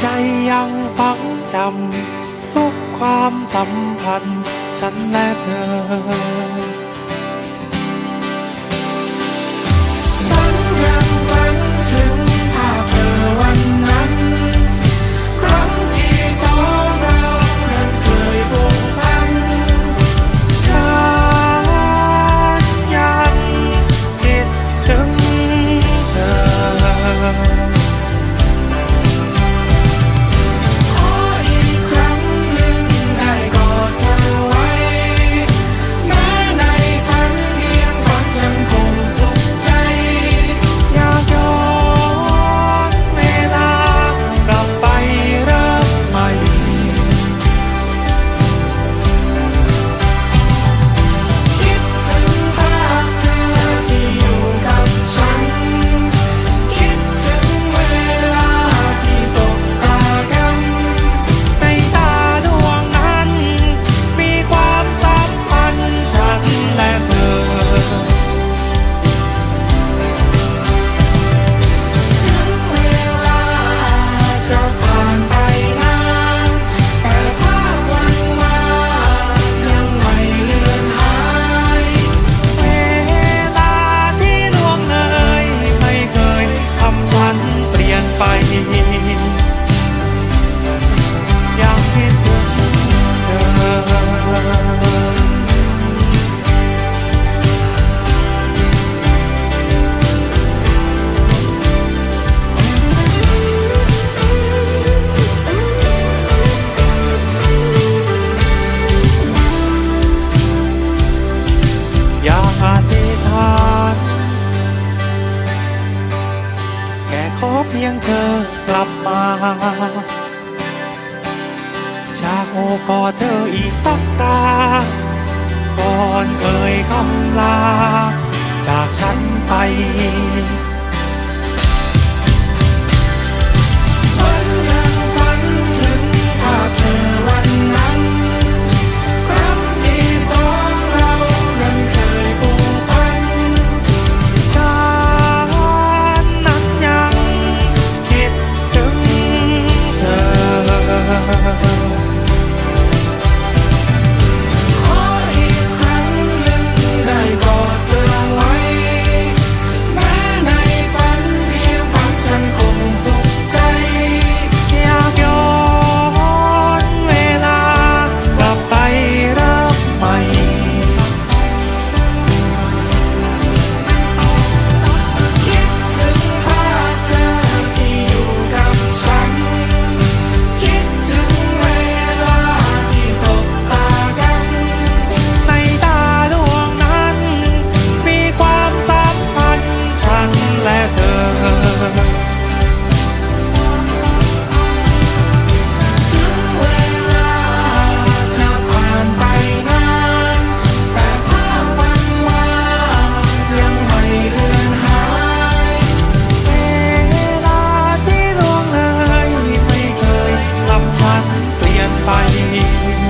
ใจยังฝังจำทุกความสัมพันธ์ ฉันและเธอ จากโอกอเธออีกสักตา ก่อนเอ่ยคำลา จากฉันไป 怀念你